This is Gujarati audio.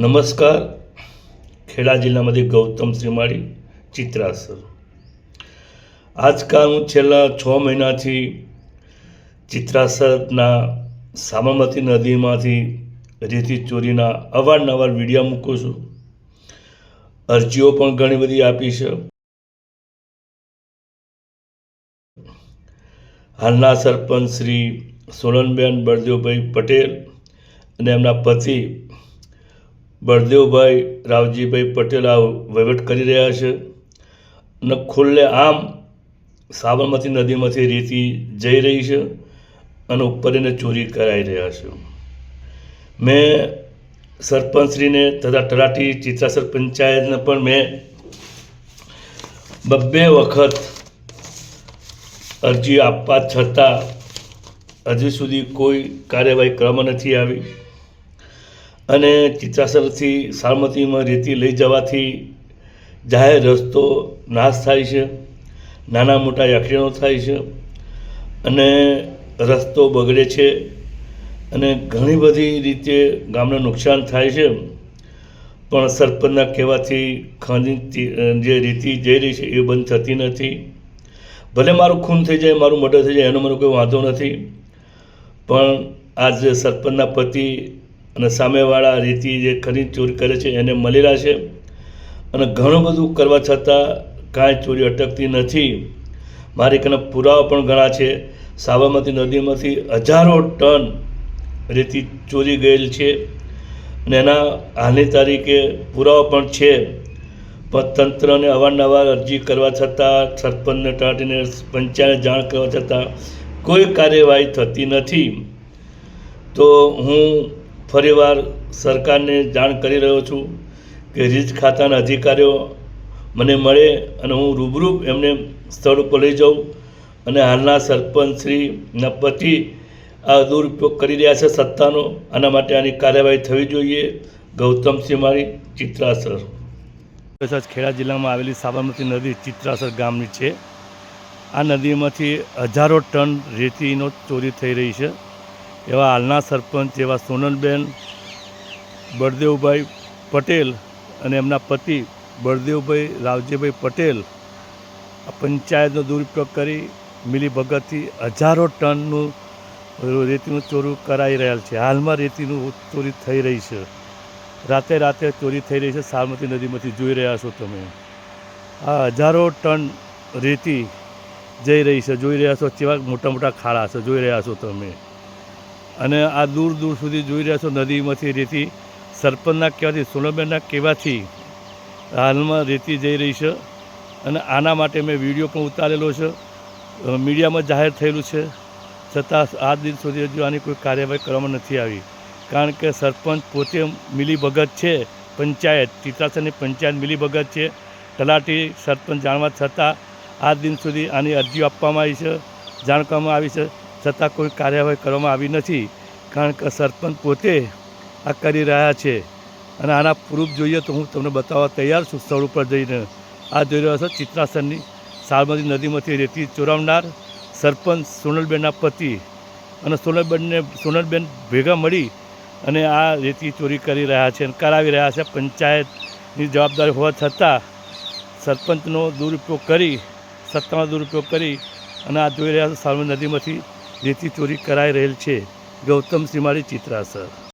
नमस्कार ખેડા જિલ્લામાંથી ગૌતમ શ્રીમાળી ચિત્રાસર આજકાલ હું છેલ્લા છ મહિનાથી ચિત્રાસરના સાબરમતી નદીમાંથી રેતી ચોરીના અવારનવાર વિડીયો મૂકું છું અરજીઓ પણ ઘણી બધી આપી છે હાલના સરપંચ શ્રી સોનલબેન બળદેવભાઈ પટેલ અને એમના પતિ બળદેવભાઈ, રાવજીભાઈ પટેલ આ વહીવટ કરી રહ્યા છે. અને ખુલ્લે આમ સાબરમતી નદીમાંથી રેતી જઈ રહી છે અને ઉપર એને ચોરી કરાઈ રહ્યા છે. મેં સરપંચશ્રીને તથા તલાટી ચિત્રાસર પંચાયતને પણ મેં બબ્બે વખત અરજી આપવા છતાં હજુ સુધી કોઈ કાર્યવાહી કરવામાં નથી આવી. અને ચિત્રાસરથી સાબરમતીમાં રેતી લઈ જવાથી જાહેર રસ્તો નાશ થાય છે, નાના મોટા યક્ષણો થાય છે અને રસ્તો બગડે છે અને ઘણી બધી રીતે ગામને નુકસાન થાય છે. પણ સરપંચના કહેવાથી ખાનગી જે રીતિ જઈ રહી છે એ બંધ થતી નથી. ભલે મારું ખૂન થઈ જાય, મારું મર્ડર થઈ જાય, એનો મને કોઈ વાંધો નથી. પણ આજે સરપંચના પતિ અને સામેવાળા રેતી જે ખનીજ ચોરી કરે છે, એને મળેલા છે. અને ઘણું બધું કરવા છતાં કાંઈ ચોરી અટકતી નથી. મારી કને પુરાવા પણ ઘણા છે. સાબરમતી નદીમાંથી હજારો ટન રેતી ચોરી ગયેલ છે. અને એના હાલની તારીખે પુરાવા પણ છે. પણ તંત્રને અવારનવાર અરજી કરવા છતાં, સરપંચને ટાટીને પંચાયતને જાણ કરવા છતાં કોઈ કાર્યવાહી થતી નથી. તો હું ફરીવાર સરકારને જાણ કરી રહ્યો છું કે રીજ ખાતાના અધિકારીઓ મને મળે અને હું રૂબરૂ એમને સ્થળ ઉપર લઈ જાઉં અને હાલના સરપંચશ્રીના પતિ આ દુરુપયોગ કરી રહ્યા છે સત્તાનો. આના માટે આની કાર્યવાહી થવી જોઈએ. ગૌતમસિંહ મારી ચિત્રાસર. ખેડા જિલ્લામાં આવેલી સાબરમતી નદી ચિત્રાસર ગામની છે. આ નદીમાંથી હજારો ટન રેતીનો ચોરી થઈ રહી છે. એવા હાલના સરપંચ એવા સોનલબેન, બળદેવભાઈ પટેલ અને એમના પતિ બળદેવભાઈ રાવજીભાઈ પટેલ આ પંચાયતનો દુરુપયોગ કરી મિલીભગતથી હજારો ટનનું રેતીનું ચોરું કરાઈ રહેલ છે. હાલમાં રેતીનું ચોરી થઈ રહી છે. રાતે રાતે ચોરી થઈ રહી છે. સાબરમતી નદીમાંથી જોઈ રહ્યા છો તમે. આ હજારો ટન રેતી જઈ રહી છે. જોઈ રહ્યા છો કેવા મોટા મોટા ખાડા છે. જોઈ રહ્યા છો તમે. અને આ દૂર દૂર સુધી જોઈ રહ્યા છો નદીમાંથી રેતી. સરપંચના કહેવાથી, સોનલબેનના કહેવાથી હાલમાં રેતી જઈ રહી છે. અને આના માટે મેં વીડિયો પણ ઉતારેલો છે. મીડિયામાં જાહેર થયેલું છે. છતાં આજ દિન સુધી હજુ આની કોઈ કાર્યવાહી કરવામાં નથી આવી. કારણ કે સરપંચ પોતે મિલીભગત છે, પંચાયત ચિત્રાસરની પંચાયત મિલીભગત છે. તલાટી સરપંચ જાણવા છતાં આજ દિન સુધી આની અરજીઓ આપવામાં આવી છે જાણ કરવામાં આવી છે. છતાં કોઈ કાર્યવાહી કરવામાં આવી નથી, કારણ કે સરપંચ પોતે આ કરી રહ્યા છે. અને આના પ્રૂફ જોઈએ તો હું તમને બતાવવા તૈયાર છું. સ્થળ ઉપર જઈને આ જોઈ રહ્યો છો, ચિત્રાસનની સાબરમતી નદીમાંથી રેતી ચોરાવનાર સરપંચ સોનલબેનના પતિ અને સોનલબેનને, સોનલબેન ભેગા મળી અને આ રેતી ચોરી કરી રહ્યા છે અને કરાવી રહ્યા છે. પંચાયતની જવાબદારી હોવા છતાં સરપંચનો દુરુપયોગ કરી, સત્તાનો દુરુપયોગ કરી અને આ જોઈ રહ્યા છે સાબરમતી નદીમાંથી રેતી ચોરી કરાઈ રહેલ છે. ગૌતમ સિમાળી ચિત્રાસર